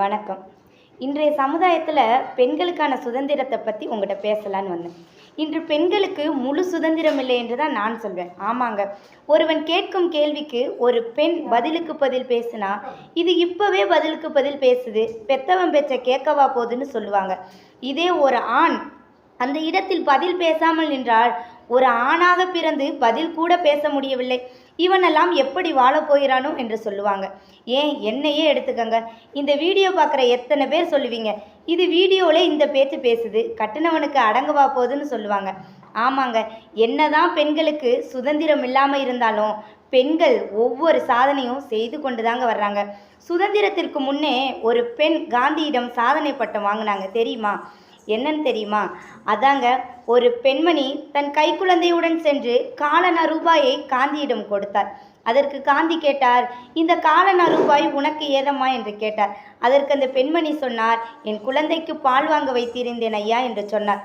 வணக்கம். இன்றைய சமுதாயத்தில் பெண்களுக்கான சுதந்திரத்தை பற்றி உங்கள்கிட்ட பேசலான்னு வந்தேன். இன்று பெண்களுக்கு முழு சுதந்திரம் இல்லை என்று தான் நான் சொல்வேன். ஆமாங்க. ஒருவன் கேட்கும் கேள்விக்கு ஒரு பெண் பதிலுக்கு பதில் பேசுனா இது இப்போவே பதிலுக்கு பதில் பேசுது பெத்தவன் பேச்ச கேட்கவா போகுதுன்னு சொல்லுவாங்க. இதே ஒரு ஆண் அந்த இடத்தில் பதில் பேசாமல் நின்றால் ஒரு ஆணாக பிறந்து பதில் கூட பேச முடியவில்லை. இவனெல்லாம் எப்படி வாழப்போகிறானோ என்று சொல்லுவாங்க. ஏன் என்னையே எடுத்துக்கங்க. இந்த வீடியோ பார்க்குற எத்தனை பேர் சொல்லுவீங்க? இது வீடியோவில் இந்த பேச்சு பேசுது. கட்டினவனுக்கு அடங்கவா போகுதுன்னு சொல்லுவாங்க. ஆமாங்க. என்னதான் பெண்களுக்கு சுதந்திரம் இல்லாமல் இருந்தாலும் பெண்கள் ஒவ்வொரு சாதனையும் செய்து கொண்டு தாங்க வர்றாங்க. சுதந்திரத்திற்கு முன்னே ஒரு பெண் காந்தியிடம் சாதனை பட்டம் வாங்கினாங்க. தெரியுமா? என்னன்னு தெரியுமா? அதாங்க ஒரு பெண்மணி தன் கைக்குழந்தையுடன் சென்று காலன ரூபாயை காந்தியிடம் கொடுத்தார். அதற்கு காந்தி கேட்டார் இந்த காலன ரூபாய் உனக்கு ஏதம்மா? என்று கேட்டார். அதற்கு அந்த பெண்மணி சொன்னார் என் குழந்தைக்கு பால் வாங்க வைத்திருந்தேன் ஐயா என்று சொன்னார்.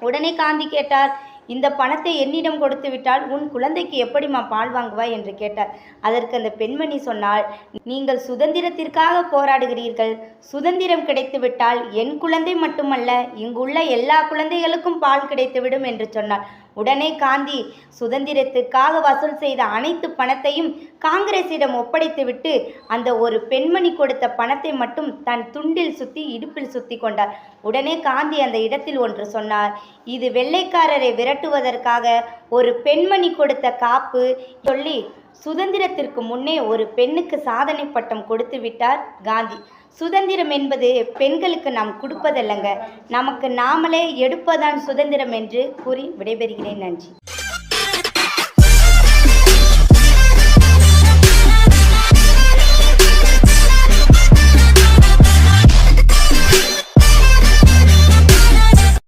உடனே காந்தி கேட்டார் இந்த பணத்தை என்னிடம் கொடுத்து விட்டால் உன் குழந்தைக்கு எப்படிம்மா பால் வாங்குவாய் என்று கேட்டார். அதற்கு அந்த பெண்மணி சொன்னால் நீங்கள் சுதந்திரத்திற்காக போராடுகிறீர்கள். சுதந்திரம் கிடைத்துவிட்டால் என் குழந்தை மட்டுமல்ல இங்குள்ள எல்லா குழந்தைகளுக்கும் பால் கிடைத்துவிடும் என்று சொன்னார் உடனே காந்தி சுதந்திரத்துக்காக வசூல் செய்த அனைத்து பணத்தையும் காங்கிரசிடம் ஒப்படைத்துவிட்டு அந்த ஒரு பெண்மணி கொடுத்த பணத்தை மட்டும் தன் துண்டில் சுத்தி இடுப்பில் சுத்தி கொண்டார். உடனே காந்தி அந்த இடத்தில் ஒன்று சொன்னார். இது வெள்ளைக்காரரை விரட்டுவதற்காக ஒரு பெண்மணி கொடுத்த காப்பு. சொல்லி சுதந்திரத்திற்கு முன்னே ஒரு பெண்ணுக்கு சாதனை பட்டம் கொடுத்து விட்டார் காந்தி. சுதந்திரம் என்பது பெண்களுக்கு நாம் கொடுப்பதல்லங்க. நமக்கு நாமளே எடுப்பதான் சுதந்திரம் என்று கூறி விடைபெறுகிறேன். நன்றி.